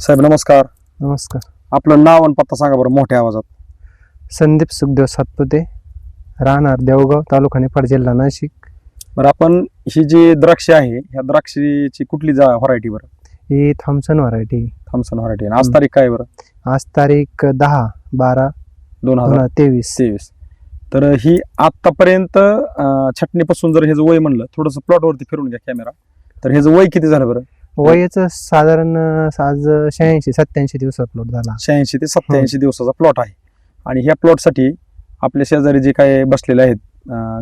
साहेब नमस्कार. नमस्कार. आपलं नाव आणि पत्ता सांगा बरं मोठ्या आवाजात. संदीप सुखदेव सातपुते राहणार देवगाव तालुका निफाड जिल्हा नाशिक. बरं आपण ही जी द्राक्ष आहे ह्या द्राक्षीची कुठली जा व्हरायटी बरं? ही थॉम्सन व्हरायटी थॉम्सन व्हरायटी आज हम्म. तारीख काय बरं? आज तारीख दहा बारा दोन दोन हजार हजार तेवीस. तेवीस. तर ही आतापर्यंत छटणीपासून जर हे वय म्हणलं थोडंसं प्लॉटवरती फिरून घ्या कॅमेरा तर हे वय किती झालं बरं? वयाचं साधारण आज शहाऐंशी सत्याऐंशी दिवसात प्लॉट झाला. शहाऐंशी ते सत्याऐंशी दिवसाचा प्लॉट आहे. आणि ह्या प्लॉटसाठी आपल्या शेजारी जे काही बसलेले आहेत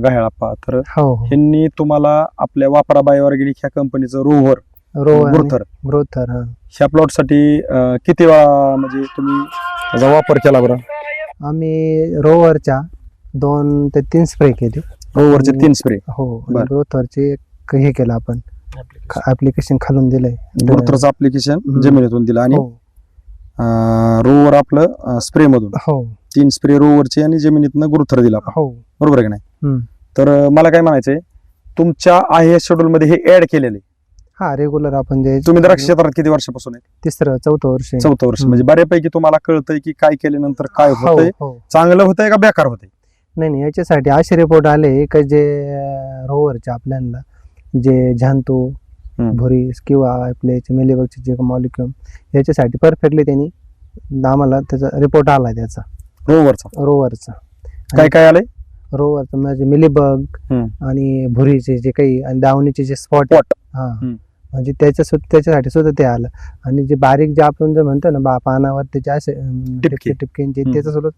गहाळाप्पा तर हो हो. ह्यांनी तुम्हाला आपल्या वापरा बाय ऑर्गॅनिक ह्या कंपनीचं रोव्हर रोवर गुरुथर ग्रोथर ह्या प्लॉटसाठी किती वेळा म्हणजे तुम्ही त्याचा वापर केला बरं? आम्ही रोवरच्या दोन ते तीन स्प्रे केले. रोवरचे तीन स्प्रे हो. ग्रोथरचे एक हे केलं आपण. ऍप्लिकेशन खालून दिलंय. गुरुथरचं अप्लिकेशन हम्म. जमिनीतून दिलं. आणि हो. रोवर आपलं स्प्रे मधून. हो. तीन स्प्रे रोवरचे आणि जमिनीतनं गुरुथर दिला. हो. बरोबर आहे की नाही. तर मला काय म्हणायचंय तुमच्या आहे शेड्यूल मध्ये हे ऍड केलेले. हा रेग्युलर आपण जे तुम्ही द्राक्ष क्षेत्रात किती वर्षापासून आहे तिसरं चौथं वर्ष. चौथं वर्ष. म्हणजे बऱ्यापैकी तुम्हाला कळतंय की काय केल्यानंतर काय हो होतंय? हो. चांगलं होतंय का बेकार होतंय? नाही नाही याच्यासाठी असे रिपोर्ट आले का जे रोवरचे आपल्याला जे झांतू हम्म. भुरी किंवा आपले मिलीबगचे जे मॉलिक्युम याच्यासाठी परफेक्टली त्यांनी आम्हाला त्याचा रिपोर्ट आला त्याचा रोवरचा रोवरचा काय काय आलंय रोवरचा म्हणजे मिलीबग. आणि भुरीचे जे काही आणि दावणीचे जे स्पॉट. हा. म्हणजे त्याच्या सुद्धा त्याच्यासाठी सुद्धा ते आलं आणि जे बारीक जे आपण जे म्हणतो ना बा पानावर त्याचे असे टिपके. टिपके टिपकेंचे. त्याचं सुद्धा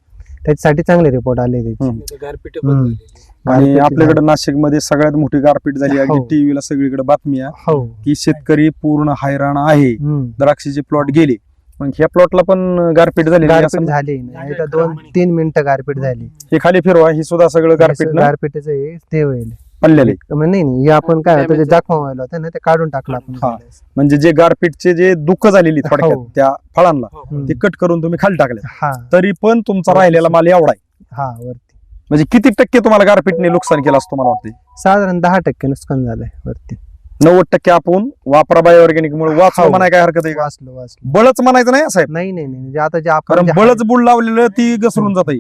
त्याच्यासाठी चांगले रिपोर्ट आले त्याचे हम्म. गारपीट हम्म. बंद झालेली. आणि गारपीट आपल्याकडे नाशिकमध्ये सगळ्यात मोठी गारपीट झाली अगदी हो. टीव्हीला सगळीकडे बातमी आहे हो की शेतकरी पूर्ण हैराण आहे हम्म. द्राक्षीचे प्लॉट गेले मग ह्या प्लॉटला पण गारपीट झाली गारपीट झाली नाही आता दोन. तीन मिनिटं गारपीट झाली हे खाली फिरवा ही सुद्धा सगळं गारपीट ना गारपीटच ते होईल पडलेले म्हणजे नाही नाही हे आपण काय होतं जे जखमा व्हायला होतं ना ते काढून टाकलं आपण हा. म्हणजे जे गारपीटचे जे दुःख झालेली थोडक्यात हो. त्या फळांना हो, हो. हम्म. ते कट करून तुम्ही खाली टाकले हा. तरी पण तुमचा राहिलेला माल एवढा आहे. हा वरती. म्हणजे किती टक्के तुम्हाला गारपीटने नुकसान केलं असं तुम्हाला वाटते साधारण दहा टक्के नुकसान झालंय वरती. नव्वद टक्के आपण वापरा बाय ऑर्गॅनिक मुळे वाचलो हो. म्हणाय काय हरकत आहे का? वाचलो वाचलो. बळच म्हणायचं नाही साहेब. नाही नाही नाही जे आता जे आपण कारण जे बळच बुड लावलेलं ती घसरून जात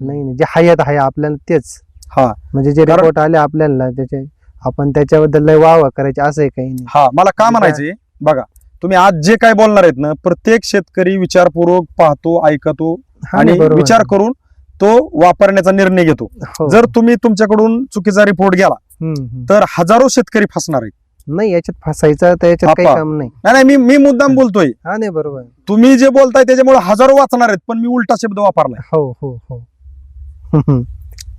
नाही नाही जे हयात आहे आपल्याला तेच. हा. म्हणजे जे कारण- रिपोर्ट आले आपल्याला त्याचे आपण त्याच्याबद्दल लय वावा करायचे असं आहे काही नाही. हा मला का म्हणायचे बघा तुम्ही आज जे काय बोलणार आहेत ना प्रत्येक शेतकरी विचारपूर्वक पाहतो ऐकतो हा, आणि बरोबर. विचार. करून तो वापरण्याचा निर्णय घेतो. हो. जर तुम्ही तुमच्याकडून चुकीचा रिपोर्ट गेला हम्म, हम्म. तर हजारो शेतकरी फसणार आहेत. नाही याच्यात फसायचं तर याच्यात काही आपा. काम नाही. नाही नाही मी मी मुद्दाम बोलतोय. हा नाही बरोबर. तुम्ही जे बोलताय त्याच्यामुळे हजारो वाचणार आहेत पण मी उलटा शब्द वापरलाय. हो हो हो.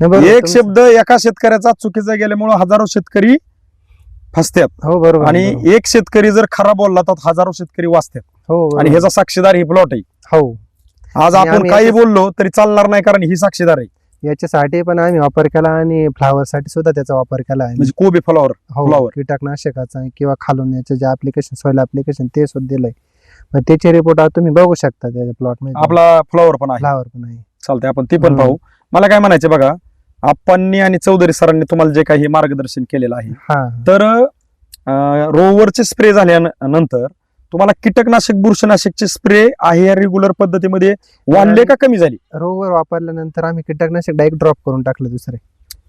एक शब्द एका शेतकऱ्याचा चुकीचा गेल्यामुळे हजारो शेतकरी फसतात हो बरोबर आणि. एक शेतकरी जर खरा बोलला तर हजारो शेतकरी वाचतात हो. आणि ह्याचा साक्षीदार ही प्लॉट आहे. हो. आज आपण काही बोललो तरी चालणार नाही कारण ही साक्षीदार आहे. याच्यासाठी पण आम्ही वापर केला आणि फ्लावर साठी सुद्धा त्याचा वापर केला आहे. म्हणजे कोबी फ्लॉवर हो flower. कीटकनाशकाचा किंवा खालून याचं जे ऍप्लिकेशन सॉइल ऍप्लिकेशन ते सुद्धा दिलंय. मग त्याचे रिपोर्ट तुम्ही बघू शकता त्याच्या प्लॉटमध्ये. आपला फ्लॉवर पण आहे. फ्लावर पण आहे. चालतंय आपण ती पण. पाहू. मला काय म्हणायचं बघा आप्पांनी आणि चौधरी सरांनी तुम्हाला जे काही मार्गदर्शन केलेलं आहे. तर रोवरचे स्प्रे झाल्यानंतर तुम्हाला कीटकनाशक बुरशीनाशकचे स्प्रे आहे या रेग्युलर पद्धतीमध्ये. वाढले का कमी झाली? रोवर वापरल्यानंतर आम्ही कीटकनाशक डायरेक्ट ड्रॉप करून टाकलं दुसरे.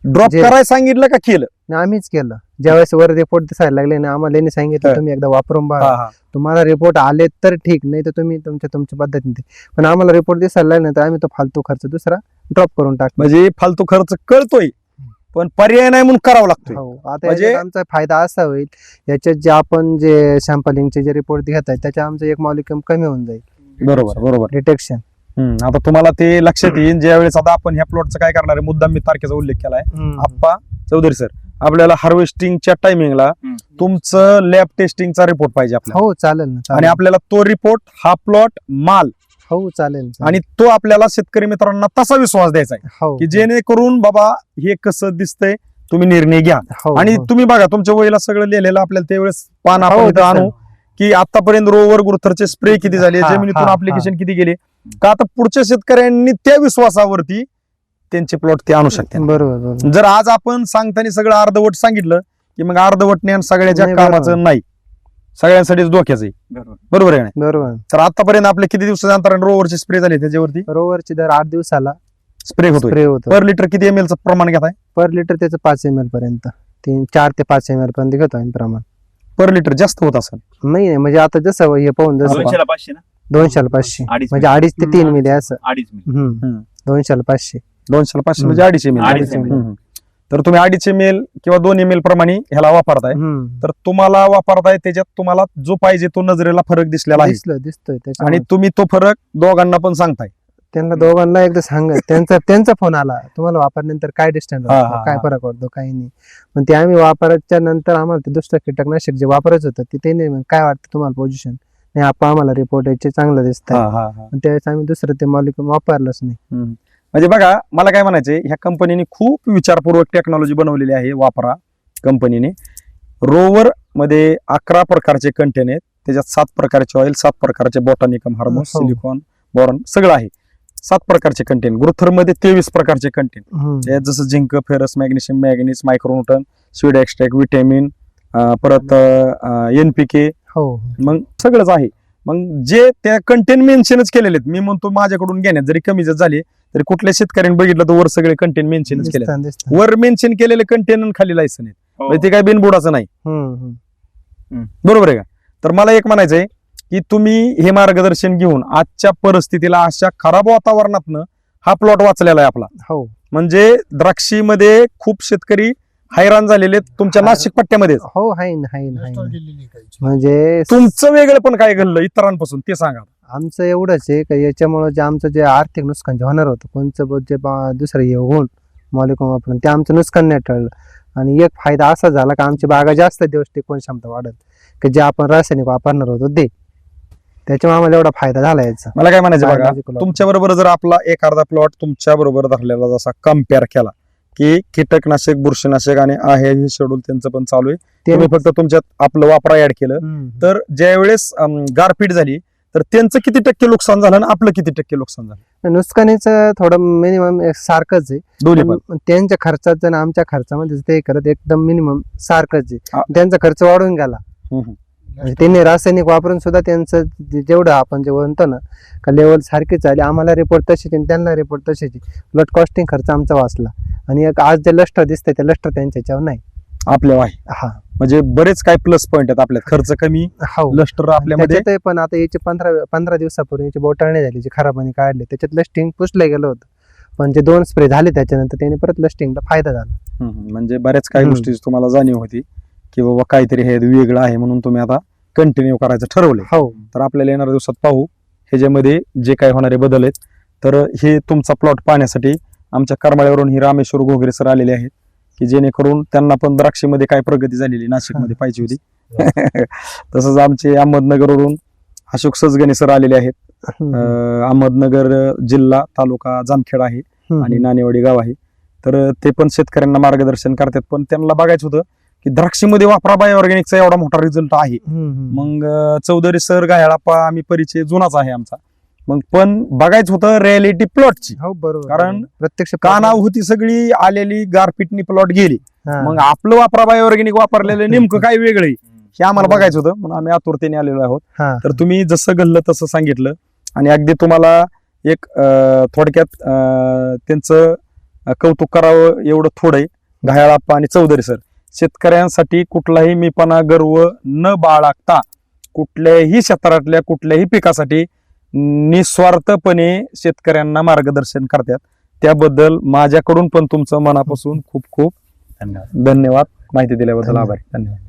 ड्रॉप करायला सांगितलं का केलं? आम्हीच केलं. ज्यावेळेस वर रिपोर्ट दिसायला लागले ना आम्हाला सांगितलं. तुम्ही एकदा वापरून बघा. तुम्हाला रिपोर्ट आले तर ठीक नाही तर तुम्ही तुमच्या तुमच्या पद्धतीने. पण आम्हाला रिपोर्ट दिसायला लागला तर आम्ही तो फालतू खर्च दुसरा ड्रॉप करून टाकला म्हणजे फालतू खर्च कळतोय पण पर्याय नाही म्हणून करावा लागतोय. हो आता म्हणजे- याच्यात आमचा फायदा असा होईल याच्यात जे आपण जे सॅम्पलिंगचे जे रिपोर्ट घेत आहे त्याच्या आमचं एक मॉलिक्युम कमी होऊन जाईल. बरोबर बरोबर. डिटेक्शन हम्म, आता तुम्हाला ते लक्षात येईल ज्या वेळेस आता आपण ह्या प्लॉटचा काय करणार आहे मुद्दा मी तारखेचा उल्लेख केलाय. आप्पा चौधरी सर आपल्याला हार्वेस्टिंगच्या टायमिंगला. तुमचं लॅब टेस्टिंगचा रिपोर्ट पाहिजे आपल्याला. हो चालेल ना आणि चालेल. आपल्याला तो रिपोर्ट हा प्लॉट माल हो चालेल. आणि तो आपल्याला शेतकरी मित्रांना तसा विश्वास द्यायचा आहे हो की जेणेकरून बाबा हे कसं दिसतंय तुम्ही निर्णय घ्या हो आणि हो. तुम्ही बघा तुमच्या वहीला सगळं लिहिलेलं आपल्याला त्यावेळेस पान आपण हो, आणू. की आतापर्यंत रोवर गुरुथरचे स्प्रे किती झाले हा, जमिनीतून हा, अप्लिकेशन किती गेले का आता पुढच्या शेतकऱ्यांनी त्या विश्वासावरती त्यांचे प्लॉट ते आणू शकतात बरोबर जर आज आपण सांगताना सगळं अर्धवट सांगितलं की मग अर्धवट ज्ञान सगळ्याच्या. कामाचं नाही सगळ्यांसाठीच धोक्याचं आहे. बरोबर. बरोबर आहे का नाही? बरोबर. तर आतापर्यंत आपले किती दिवसाच्या अंतराने रोवरचे स्प्रे झाले त्याच्यावरती? रोवरची दर आठ दिवसाला स्प्रे होतोय. स्प्रे होतो पर लिटर किती एम चं प्रमाण घेताय? पर लिटर त्याचं पाच एम एल पर्यंत. तीन चार ते पाच एम एल पर्यंत घेतो आम्ही प्रमाण. पर लिटर जास्त होत असेल. नाही नाही, म्हणजे आता जसं हे पाहून जसं दोनशेला पाचशे ना? दोनशेला पाचशे. अडीच म्हणजे अडीच ते तीन मिली असं. अडीच हम्म. दोनशेला पाचशे. दोनशे पाचशे म्हणजे अडीच एम अडीच ML. तर तुम्ही अडीच एम एल किंवा दोन एम एल प्रमाणे ह्याला वापरताय. तर तुम्हाला वापरताय त्याच्यात तुम्हाला जो पाहिजे तो नजरेला फरक दिसलेला आहे. दिसलं दिसतोय आणि तुम्ही तो फरक दोघांना पण सांगताय. त्यांना दोघांना एकदा सांग. त्यांचा त्यांचा फोन आला. तुम्हाला वापरल्यानंतर काय डिस्टन्स हा, हा, काय हा. फरक वाटतो काही नाही. पण ते आम्ही वापरायच्या नंतर आम्हाला ते दुसरं कीटकनाशक जे वापरायचं होतं ते त्यांनी म्हणे, काय वाटतं तुम्हाला पोझिशन नाही आपण आम्हाला रिपोर्ट याचे चांगलं दिसत. त्यावेळेस आम्ही दुसरं ते मॉलिक्युल वापरलंच नाही. हम्म. म्हणजे बघा मला काय म्हणायचंय ह्या कंपनीने खूप विचारपूर्वक टेक्नॉलॉजी बनवलेली आहे वापरा कंपनीने रोवर मध्ये अकरा प्रकारचे कंटेन आहेत. त्याच्यात सात प्रकारचे ऑइल सात प्रकारचे बॉटॅनिकम हार्मोन्स हो. सिलिकॉन बॉरन सगळं आहे. सात प्रकारचे कंटेन ग्रोथरमध्ये तेवीस प्रकारचे कंटेन जसं zinc ferrous magnesium manganese micronutrient seaweed extract vitamin परत एन पी के हो. मग सगळंच आहे. मग जे त्या कंटेन मेन्शनच केलेले आहेत मी म्हणतो माझ्याकडून घेण्यात जरी कमी जर झाली तरी कुठल्या शेतकऱ्यांनी बघितलं तर वर सगळे कंटेन मेन्शनच केले वर मेन्शन केलेले कंटेन खाली लायसन आहेत. हो. म्हणजे ते काय बिनबुडाचं नाही. बरोबर आहे का? तर मला एक म्हणायचंय की तुम्ही हे मार्गदर्शन घेऊन आजच्या परिस्थितीला अशा खराब वातावरणातनं हा प्लॉट वाचलेला आहे आपला. हो. म्हणजे द्राक्षीमध्ये खूप शेतकरी हैराण झालेले आहेत तुमच्या हा. नाशिक पट्ट्यामध्येच. हो हाय म्हणजे तुमचं वेगळं पण काय घडलं इतरांपासून ते सांगा. आमचं एवढंच आहे का याच्यामुळं जे आमचं जे आर्थिक नुकसान जे होणार होतं कोणचं जे दुसरं हे होऊन मॉलिकॉम वापरून ते आमचं नुकसान नाही टळलं. आणि एक फायदा असा झाला का आमची बागा जास्त दिवस टिकवून क्षमता वाढत की जे आपण रासायनिक वापरणार होतो ते. त्याच्यामुळे आम्हाला एवढा फायदा झाला याचा. मला काय म्हणायचं बघा. तुमच्या बरोबर जर आपला एक अर्धा प्लॉट तुमच्या बरोबर धरलेला जसा कंपेअर केला की कीटकनाशक बुरशीनाशक आणि आहे हे शेड्यूल त्यांचं पण चालू आहे. ते तुम्ही फक्त तुमच्यात आपलं वापरा ऍड केलं. तर ज्यावेळेस गारपीट झाली तर त्यांचं किती टक्के नुकसान झालं आणि आपलं किती टक्के नुकसान झालं? नुकसानीचं थोडं मिनिमम सारखंच आहे. दोन्ही पण पण. त्यांच्या खर्चाचं आणि आमच्या खर्चामध्ये ते करत एकदम मिनिमम सारखंच हा. आहे त्यांचा खर्च वाढून गेला. हम्म. म्हणजे त्यांनी रासायनिक वापरून सुद्धा त्यांचं जे- जेवढं आपण जे म्हणतो ना का लेवल सारखीच आली. आम्हाला रिपोर्ट तशीच आणि त्यांना रिपोर्ट तशीच ब्लड कॉस्टिंग खर्च आमचा वाचला. आणि एक आज जे लष्टर दिसतंय ते लष्टर त्यांच्या नाही. आपल्या आहे. हा. म्हणजे बरेच काय प्लस पॉईंट आहेत आपल्यात. खर्च कमी हो. लष्टर आपल्यामध्ये. पण आता याची पंधरा पंधरा दिवसापूर्वी याची बोटाळणी झाली जी खराबाने काढली. त्याच्यात लस्टिंग पुसलं गेलं होतं. पण जे दोन स्प्रे झाले त्याच्यानंतर त्याने परत लस्टिंगला फायदा झाला. हम्म. म्हणजे बऱ्याच काही हम्म. गोष्टी तुम्हाला जाणीव होती की बाबा काहीतरी हे वेगळं आहे म्हणून तुम्ही आता कंटिन्यू करायचं ठरवलंय. हो. तर आपल्याला येणाऱ्या दिवसात पाहू. ह्याच्यामध्ये जे काही होणारे बदल आहेत. तर हे तुमचा प्लॉट पाहण्यासाठी आमच्या करमाळ्यावरून ही रामेश्वर घोगरे सर आलेले आहेत. की जेणेकरून त्यांना पण द्राक्षीमध्ये काय प्रगती झालेली नाशिकमध्ये पाहिजे होती. तसंच आमचे अहमदनगरवरून अशोक सजगणे सर आलेले आहेत. अहमदनगर जिल्हा तालुका जामखेड आहे. आणि नाणेवाडी गाव आहे. तर ते पण शेतकऱ्यांना मार्गदर्शन करतात पण त्यांना बघायचं होतं की द्राक्षीमध्ये वापरा बाय ऑर्गॅनिकचा एवढा मोठा रिझल्ट आहे. मग चौधरी सर गायळाप्पा आम्ही परिचय जुनाच आहे आमचा. मग पण बघायचं होतं रियालिटी प्लॉटची हो बरोबर कारण. प्रत्यक्ष कानाव होती सगळी आलेली गारपीटनी प्लॉट गेली. मग आपलं वापरा बाय ऑर्गॅनिक वापरलेलं नेमकं काय वेगळं. हे आम्हाला हो. बघायचं होतं म्हणून आम्ही आतुरतेने आलेलो आहोत. तर तुम्ही जसं घडलं तसं सांगितलं आणि अगदी तुम्हाला एक थोडक्यात त्यांचं कौतुक करावं एवढं थोडं घायाळाप्पा आणि चौधरी सर शेतकऱ्यांसाठी कुठलाही मीपणा गर्व न बाळगता कुठल्याही क्षेत्रातल्या कुठल्याही पिकासाठी निस्वार्थपणे शेतकऱ्यांना मार्गदर्शन करतात. त्याबद्दल माझ्याकडून पण तुमचं मनापासून खूप खूप धन्यवाद. धन्यवाद. माहिती दिल्याबद्दल. आभारी. धन्यवाद.